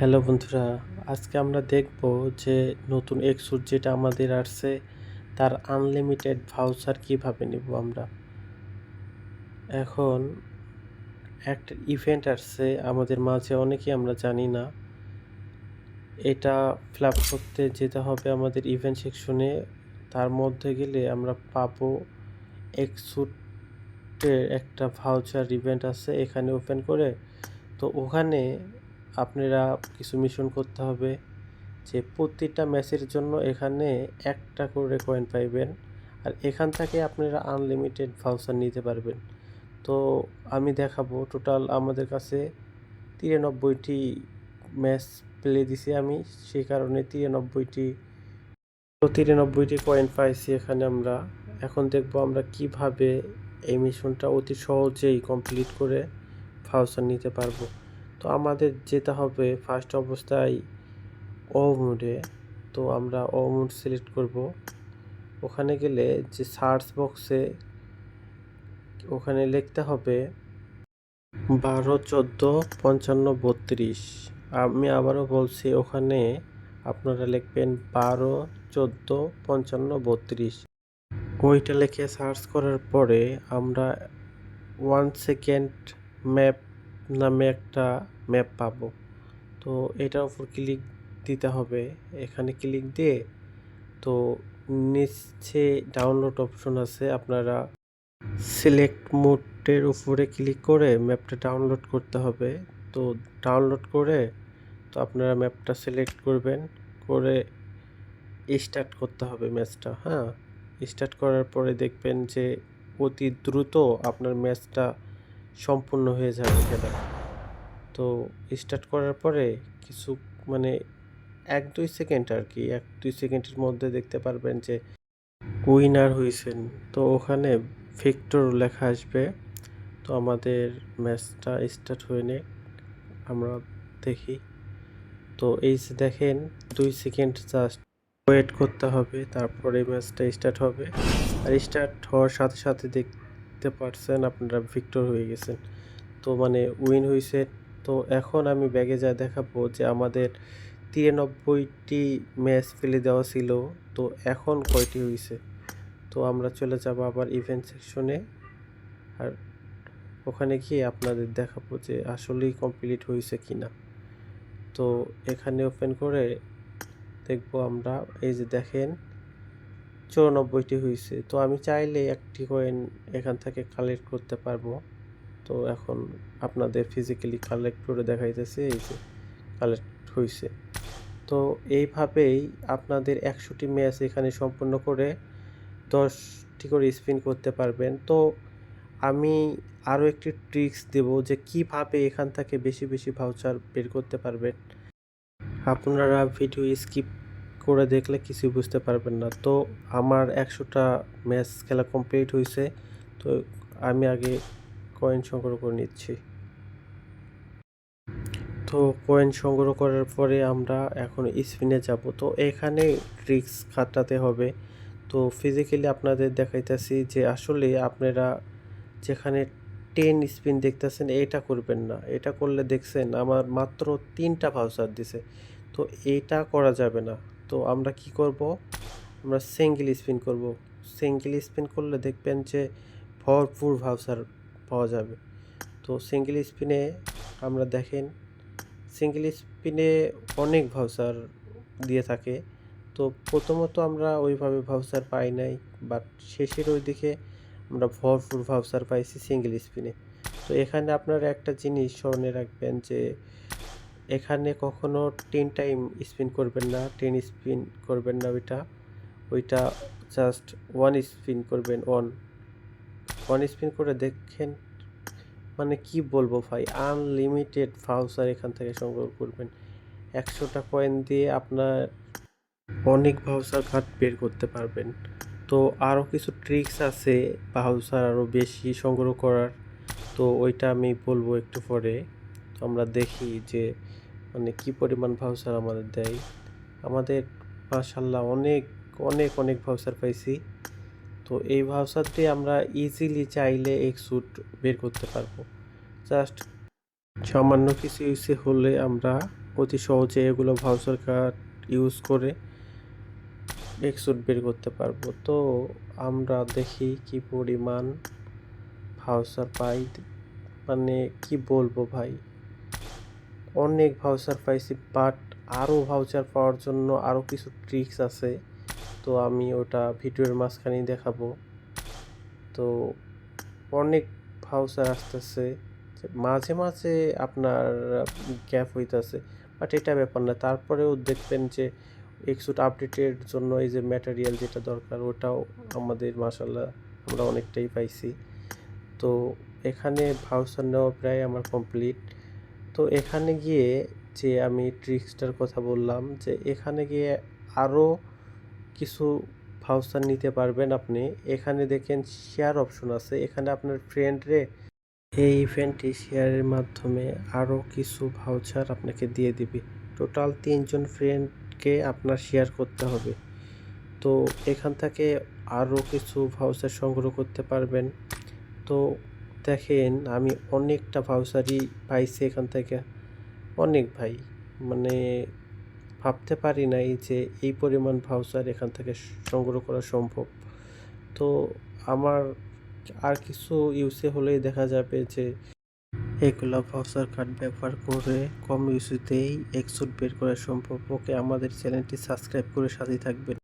Hello বন্ধুরা, আজকে আমরা দেখব যে নতুন এক্সুট যেটা আমাদের আসছে, তার আনলিমিটেড ভাউচার কীভাবে নিব আমরা। এখন একটা ইভেন্ট আসছে, আমাদের মাঝে অনেকেই আমরা জানি না। এটা ফিল করতে যেতে হবে আমাদের ইভেন্ট সেকশনে তার মধ্যে গেলে আমরা পাবো এক্সুটের একটা ভাউচার ইভেন্ট আছে, এখানে ওপেন করে। তো ওখানে আপনারা কিছু মিশন করতে হবে যে প্রতিটা ম্যাচের জন্য এখানে একটা করে কয়েন পাইবেন আর এখান থেকে আপনারা আনলিমিটেড ভাউচার নিতে পারবেন। তো আমি দেখাবো টোটাল আমাদের কাছে তিরানব্বইটি ম্যাচ প্লে দিছি আমি, সেই কারণে তিরানব্বইটি, তো তিরানব্বইটি কয়েন পাইছি এখানে আমরা। এখন দেখব আমরা কীভাবে এই মিশনটা অতি সহজেই কমপ্লিট করে ভাউচার নিতে পারব। তো আমাদের যেতে হবে ফার্স্ট অবস্থায় ও মুডে তো আমরা ও মুড সিলেক্ট করব। ওখানে গেলে যে সার্চ বক্সে ওখানে লিখতে হবে বারো, চোদ্দ, পঞ্চান্ন, বত্রিশ। আমি আবারও বলছি, ওখানে আপনারা লিখবেন বারো, চোদ্দ, পঞ্চান্ন, বত্রিশ। ওইটা লিখে সার্চ করার পরে আমরা ওয়ান সেকেন্ড ম্যাপ নামে একটা ম্যাপ পাবো। তো এটার উপর ক্লিক দিতে হবে। এখানে ক্লিক দিয়ে তো নিচে ডাউনলোড অপশন আছে। আপনারা সিলেক্ট মোডের উপরে ক্লিক করে ম্যাপটা ডাউনলোড করতে হবে। তো ডাউনলোড করে তো আপনারা ম্যাপটা সিলেক্ট করবেন। করে স্টার্ট করতে হবে ম্যাচটা হ্যাঁ? স্টার্ট করার পরে দেখবেন যে অতি দ্রুত আপনার ম্যাচটা সম্পূর্ণ হয়ে যাবে খেলা তো স্টার্ট করার পরে কিছু মানে এক দুই সেকেন্ড আর কি এক দুই সেকেন্ডের মধ্যে দেখতে পারবেন যে উইনার হয়েছেন তো ওখানে ভিক্টর লেখা আসবে। তো আমাদের ম্যাচটা স্টার্ট হয়ে নে আমরা দেখি। তো এই যে দেখেন, দুই সেকেন্ড জাস্ট ওয়েট করতে হবে, তারপরে ম্যাচটা স্টার্ট হবে। আর স্টার্ট হওয়ার সাথে সাথে দেখতে পারছেন আপনারা ভিক্টর হয়ে গেছেন। তো মানে উইন হয়েছে তো এখন আমি ব্যাগে যা দেখাবো যে আমাদের তিরানব্বইটি ম্যাচ ফেলে দেওয়া ছিল। তো এখন কয়টি হয়েছে তো আমরা চলে যাব আবার ইভেন্ট সেকশনে আর ওখানে গিয়ে আপনাদের দেখাবো যে আসলেই কমপ্লিট হয়েছে কি না তো এখানে ওপেন করে দেখব আমরা। এই যে দেখেন চুরানব্বইটি হয়েছে তো আমি চাইলে একটি কয়েন এখান থেকে কালেক্ট করতে পারব। তো এখন আপনাদের ফিজিক্যালি কালেক্ট করে দেখাইতেছে, এই যে কালেক্ট হয়েছে তো এইভাবেই আপনাদের একশোটি ম্যাচ এখানে সম্পূর্ণ করে দশটি করে স্পিন করতে পারবেন। তো আমি আরও একটি ট্রিক্স দেব যে কীভাবে এখান থেকে বেশি বেশি ভাউচার বের করতে পারবেন। আপনারা ভিডিও স্কিপ করে দেখলে কিছু বুঝতে পারবেন না। তো আমার একশোটা ম্যাচ খেলা কমপ্লিট হয়েছে তো আমি আগে কয়েন সংগ্রহ করে নিচ্ছি। তো কয়েন সংগ্রহ করার পরে আমরা এখন স্পিনে যাব। তো এখানে ট্রিক্স খাটাতে হবে। তো ফিজিক্যালি আপনাদের দেখাইতেছি যে আসলে আপনারা যেখানে টেন স্পিন দেখতেছেন, এটা করবেন না। এটা করলে দেখছেন আমার মাত্র তিনটা ভাউচার দিছে। তো এটা করা যাবে না। তো আমরা কি করব? আমরা সিঙ্গেল স্পিন করব। সিঙ্গেল স্পিন করলে দেখবেন যে ভরপুর ভাউচার পাওয়া যাবে। তো সিঙ্গেল স্পিনে আমরা দেখেন সিঙ্গেল স্পিনে অনেক ভাউচার দিয়ে থাকে। তো প্রথমত আমরা ওইভাবে ভাউচার পাই নাই বাট শেষের ওই দিকে আমরা ভরপুর ভাউচার পাইছি সিঙ্গেল স্পিনে তো এখানে আপনারা একটা জিনিস স্মরণে রাখবেন যে এখানে কখনো টেন টাইম স্পিন করবেন না, টেন স্পিন করবেন না ওইটা। ওইটা জাস্ট ওয়ান স্পিন করবেন ওয়ান ওয়ান স্পিন করে দেখেন মানে কি বলব ভাই আনলিমিটেড ভাউচার এখান থেকে সংগ্রহ করবেন। একশোটা কয়েন দিয়ে আপনার অনেক ভাউচার কার্ড বের করতে পারবেন। তো আরও কিছু ট্রিক্স আছে ভাউচার আরও বেশি সংগ্রহ করার, তো ওইটা আমি বলব একটু পরে। তো আমরা দেখি যে মানে কি পরিমাণ ভাউচার আমাদের দেয়? আমাদের মাশাল্লাহ অনেক অনেক অনেক ভাউচার পাইছি। তো এই ভাউচার দিয়ে আমরা ইজিলি চাইলে এক স্যুট বের করতে পারব। জাস্ট সামান্য কিছু ইউসে হলে আমরা অতি সহজে এগুলো ভাউচার কার্ড ইউজ করে এক্সুট বের করতে পারব। তো আমরা দেখি কি পরিমাণ ভাউচার পাই। মানে কি বলব ভাই? অনেক ভাউচার পাইছি বাট আরও ভাউচার পাওয়ার জন্য আরও কিছু ট্রিক্স আছে। তো আমি ওটা ভিডিওর মাঝখানেই দেখাবো। তো অনেক ভাউচার আসতেছে মাঝে মাঝে আপনার গ্যাপ হইতাছে বাট এটা ব্যাপার না। তারপরেও দেখবেন যে এক্সুট আপডেটের জন্য এই যে ম্যাটেরিয়াল যেটা দরকার, ওটাও আমাদের মাসাল্লাহ আমরা অনেকটাই পাইছি। তো এখানে ভাউচার নেওয়া প্রায় আমার কমপ্লিট তো এখানে গিয়ে যে আমি ট্রিক্সটার কথা বললাম যে এখানে গিয়ে আরও কিছু ভাউচার নিতে পারবেন আপনি। এখানে দেখেন শেয়ার অপশন আছে। এখানে আপনার ফ্রেন্ডরে এই ইভেন্টটি শেয়ারের মাধ্যমে আরও কিছু ভাউচার আপনাকে দিয়ে দিবে। টোটাল তিনজন ফ্রেন্ডকে আপনার শেয়ার করতে হবে। তো এখান থেকে আরও কিছু ভাউচার সংগ্রহ করতে পারবেন। তো দেখেন, আমি অনেকটা ভাউচারই পাইছি এখান থেকে। অনেক ভাই। মানে ভাবতে পারি নাই যে এই পরিমাণ ভাউচার এখান থেকে সংগ্রহ করা সম্ভব। তো আমার আর কিছু ইউসে হলেই দেখা যাবে যে এগুলো ভাউচার কার্ড ব্যবহার করে কম ইউসিতেই এক্সুট বের করা সম্ভব। ওকে, আমাদের চ্যানেলটি সাবস্ক্রাইব করে সাথে থাকবেন।